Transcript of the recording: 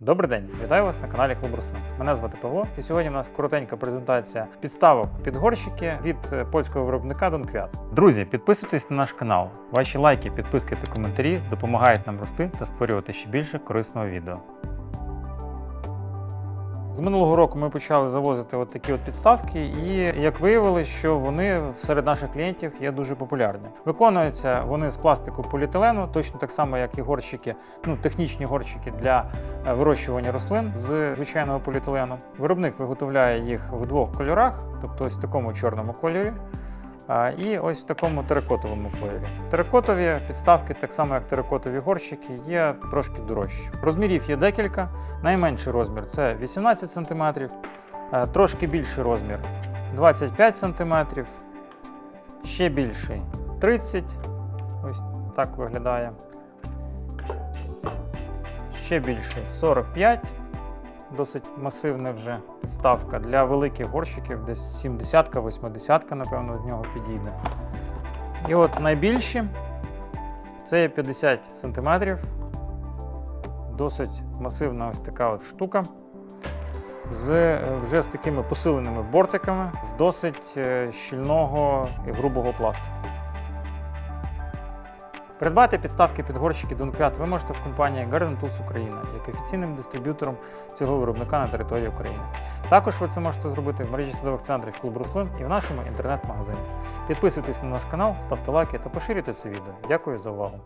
Добрий день, вітаю вас на каналі Клуб Руслан. Мене звати Павло, і сьогодні у нас коротенька презентація підставок під горщики від е, польського виробника Донквят. Друзі, підписуйтесь на наш канал. Ваші лайки, підписки та коментарі допомагають нам рости та створювати ще більше корисного відео. З минулого року ми почали завозити от такі от підставки, і як виявилось, що вони серед наших клієнтів є дуже популярні. Виконуються вони з пластику поліетилену, точно так само, як і горщики, ну технічні горщики для е, вирощування рослин з звичайного поліетилену. Виробник виготовляє їх в двох кольорах, тобто ось в такому чорному кольорі. І ось в такому теракотовому кольорі. Теракотові підставки, так само як теракотові горщики, є трошки дорожчі. Розмірів є декілька. Найменший розмір це 18 см, е, трошки більший розмір 25 см, ще більший 30 Ось так виглядає. Ще більший 45 Досить масивна вже підставка. Для великих горщиків десь 70-ка, 80-ка, напевно, в нього підійде. І от найбільші це є 50 см. Досить масивна ось така от штука. З е, вже з такими посиленими бортиками, з досить е, щільного і грубого пластику. Придбати підставки під горщики Донквят ви можете в компанії Garden Tools Україна як офіційним дистриб'ютором цього виробника на території України. Також ви це можете зробити в мережі садових центрів Клуб Руслин і в нашому інтернет-магазині. Підписуйтесь на наш канал, ставте лайки та поширюйте це відео. Дякую за увагу!